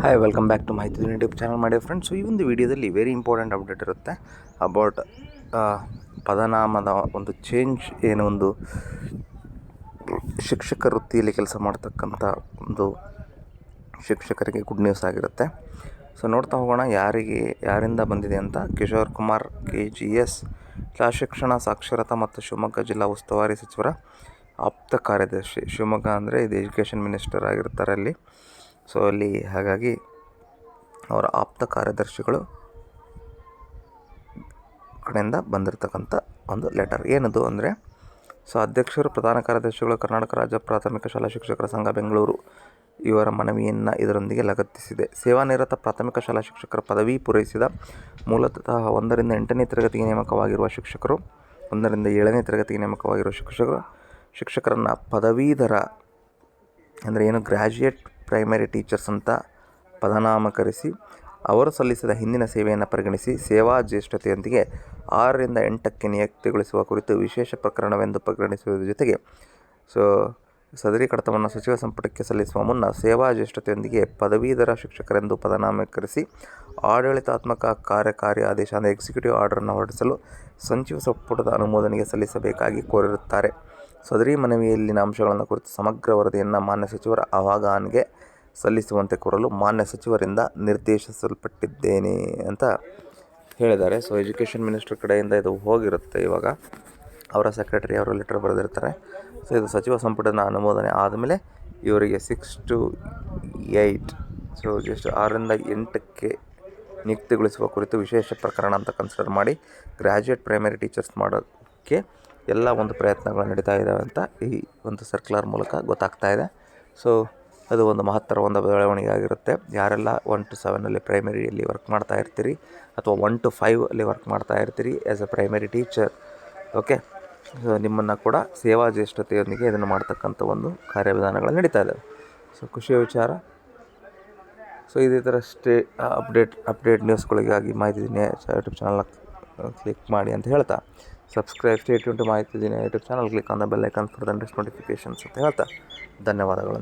Hi welcome back to ಮಾಹಿತಿ YouTube channel ಮಾಡಿ friends ಈ ಒಂದು ವಿಡಿಯೋದಲ್ಲಿ ವೆರಿ ಇಂಪಾರ್ಟೆಂಟ್ ಅಪ್ಡೇಟ್ ಇರುತ್ತೆ ಅಬೌಟ್ ಪದನಾಮದ ಒಂದು ಚೇಂಜ್ ಏನು ಒಂದು ಶಿಕ್ಷಕ ವೃತ್ತಿಯಲ್ಲಿ ಕೆಲಸ ಮಾಡ್ತಕ್ಕಂಥ ಒಂದು ಶಿಕ್ಷಕರಿಗೆ ಗುಡ್ ನ್ಯೂಸ್ ಆಗಿರುತ್ತೆ. ಸೊ ನೋಡ್ತಾ ಹೋಗೋಣ ಯಾರಿಗೆ, ಯಾರಿಂದ ಬಂದಿದೆ ಅಂತ. Kishore Kumar K G S ಶಾಲಾ ಶಿಕ್ಷಣ, ಸಾಕ್ಷರತಾ ಮತ್ತು ಶಿವಮೊಗ್ಗ ಜಿಲ್ಲಾ ಉಸ್ತುವಾರಿ ಸಚಿವರ ಆಪ್ತ ಕಾರ್ಯದರ್ಶಿ. ಶಿವಮೊಗ್ಗ ಅಂದರೆ ಇದು ಎಜುಕೇಷನ್ ಮಿನಿಸ್ಟರ್ ಆಗಿರ್ತಾರೆ ಅಲ್ಲಿ. ಸೊ ಅಲ್ಲಿ ಹಾಗಾಗಿ ಅವರ ಆಪ್ತ ಕಾರ್ಯದರ್ಶಿಗಳು ಕಡೆಯಿಂದ ಬಂದಿರತಕ್ಕಂಥ ಒಂದು ಲೆಟರ್ ಏನದು ಅಂದರೆ ಸೊ ಅಧ್ಯಕ್ಷರು, ಪ್ರಧಾನ ಕಾರ್ಯದರ್ಶಿಗಳು, ಕರ್ನಾಟಕ ರಾಜ್ಯ ಪ್ರಾಥಮಿಕ ಶಾಲಾ ಶಿಕ್ಷಕರ ಸಂಘ, ಬೆಂಗಳೂರು, ಇವರ ಮನವಿಯನ್ನು ಇದರೊಂದಿಗೆ ಲಗತ್ತಿಸಿದೆ. ಸೇವಾನಿರತ ಪ್ರಾಥಮಿಕ ಶಾಲಾ ಶಿಕ್ಷಕರ ಪದವಿ ಪೂರೈಸಿದ ಮೂಲತಃ ಒಂದರಿಂದ ಎಂಟನೇ ತರಗತಿಗೆ ನೇಮಕವಾಗಿರುವ ಶಿಕ್ಷಕರು, ಒಂದರಿಂದ ಏಳನೇ ತರಗತಿಗೆ ನೇಮಕವಾಗಿರುವ ಶಿಕ್ಷಕರು, ಶಿಕ್ಷಕರನ್ನು ಪದವೀಧರ ಅಂದರೆ ಏನು ಗ್ರ್ಯಾಜುಯೇಟ್ ಪ್ರೈಮರಿ ಟೀಚರ್ಸ್ ಅಂತ ಪದನಾಮಕರಿಸಿ ಅವರು ಸಲ್ಲಿಸಿದ ಹಿಂದಿನ ಸೇವೆಯನ್ನು ಪರಿಗಣಿಸಿ ಸೇವಾ ಜ್ಯೇಷ್ಠತೆಯೊಂದಿಗೆ ಆರರಿಂದ ಎಂಟಕ್ಕೆ ನಿಯುಕ್ತಿಗೊಳಿಸುವ ಕುರಿತು ವಿಶೇಷ ಪ್ರಕರಣವೆಂದು ಪರಿಗಣಿಸುವುದರ ಜೊತೆಗೆ ಸೊ ಸದರಿ ಕಡತವನ್ನು ಸಚಿವ ಸಂಪುಟಕ್ಕೆ ಸಲ್ಲಿಸುವ ಮುನ್ನ ಸೇವಾ ಜ್ಯೇಷ್ಠತೆಯೊಂದಿಗೆ ಪದವೀಧರ ಶಿಕ್ಷಕರೆಂದು ಪದನಾಮಕರಿಸಿ ಆಡಳಿತಾತ್ಮಕ ಕಾರ್ಯಕಾರಿ ಆದೇಶ ಅಂದರೆ ಎಕ್ಸಿಕ್ಯೂಟಿವ್ ಆರ್ಡರನ್ನು ಹೊರಡಿಸಲು ಸಚಿವ ಸಂಪುಟದ ಅನುಮೋದನೆಗೆ ಸಲ್ಲಿಸಬೇಕಾಗಿ ಕೋರಿರುತ್ತಾರೆ. ಸದರಿ ಮನವಿಯಲ್ಲಿನ ಅಂಶಗಳನ್ನು ಕುರಿತು ಸಮಗ್ರ ವರದಿಯನ್ನು ಮಾನ್ಯ ಸಚಿವರ ಅವಾಗಾನ್ಗೆ ಸಲ್ಲಿಸುವಂತೆ ಕೋರಲು ಮಾನ್ಯ ಸಚಿವರಿಂದ ನಿರ್ದೇಶಿಸಲ್ಪಟ್ಟಿದ್ದೇನೆ ಅಂತ ಹೇಳಿದ್ದಾರೆ. ಸೊ ಎಜುಕೇಷನ್ ಮಿನಿಸ್ಟರ್ ಕಡೆಯಿಂದ ಇದು ಹೋಗಿರುತ್ತೆ ಇವಾಗ. ಅವರ ಸೆಕ್ರೆಟರಿ ಅವರು ಲೆಟರ್ ಬರೆದಿರ್ತಾರೆ. ಸೊ ಇದು ಸಚಿವ ಸಂಪುಟದ ಅನುಮೋದನೆ ಆದಮೇಲೆ ಇವರಿಗೆ six to eight so just ಆರರಿಂದ ಎಂಟಕ್ಕೆ ನಿಯುಕ್ತಿಗೊಳಿಸುವ ಕುರಿತು ವಿಶೇಷ ಪ್ರಕರಣ ಅಂತ ಕನ್ಸಿಡರ್ ಮಾಡಿ. ಗ್ರ್ಯಾಜುಯೇಟ್ ಪ್ರೈಮರಿ ಟೀಚರ್ಸ್ ಮಾಡೋಕ್ಕೆ ಎಲ್ಲ ಒಂದು ಪ್ರಯತ್ನಗಳು ನಡೀತಾ ಇದ್ದಾವೆ ಅಂತ ಈ ಒಂದು ಸರ್ಕ್ಯುಲರ್ ಮೂಲಕ ಗೊತ್ತಾಗ್ತಾ ಇದೆ. ಸೊ ಅದು ಒಂದು ಮಹತ್ತರ ಒಂದು ಬೆಳವಣಿಗೆ ಆಗಿರುತ್ತೆ ಯಾರೆಲ್ಲ ಒನ್ ಟು ಸೆವೆನಲ್ಲಿ ಪ್ರೈಮರಿಯಲ್ಲಿ ವರ್ಕ್ ಮಾಡ್ತಾ ಇರ್ತೀರಿ ಅಥವಾ ಒನ್ ಟು ಫೈವ್ ಅಲ್ಲಿ ವರ್ಕ್ ಮಾಡ್ತಾ ಇರ್ತೀರಿ as a primary teacher okay ನಿಮ್ಮನ್ನು ಕೂಡ ಸೇವಾ ಜ್ಯೇಷ್ಠತೆಯೊಂದಿಗೆ ಇದನ್ನು ಮಾಡ್ತಕ್ಕಂಥ ಒಂದು ಕಾರ್ಯವಿಧಾನಗಳು ನಡೀತಾ ಇದ್ದಾವೆ ಸೊ ಖುಷಿಯ ವಿಚಾರ. ಸೊ ಇದೇ ಥರ ಸ್ಟೇ ಅಪ್ಡೇಟ್ ಅಪ್ಡೇಟ್ ನ್ಯೂಸ್ಗಳಿಗಾಗಿ ಮಾಹಿತಿ ಯೂಟ್ಯೂಬ್ ಚಾನಲ್ನ ಕ್ಲಿಕ್ ಮಾಡಿ ಅಂತ ಹೇಳ್ತಾ. ಸಬ್ಸ್ಕ್ರೈಬ್ ಸ್ಟೇಟ್ ಮಾಹಿತಿ YouTube channel click on the bell icon for the notifications ಅಂತ ಹೇಳ್ತಾ ಧನ್ಯವಾದಗಳು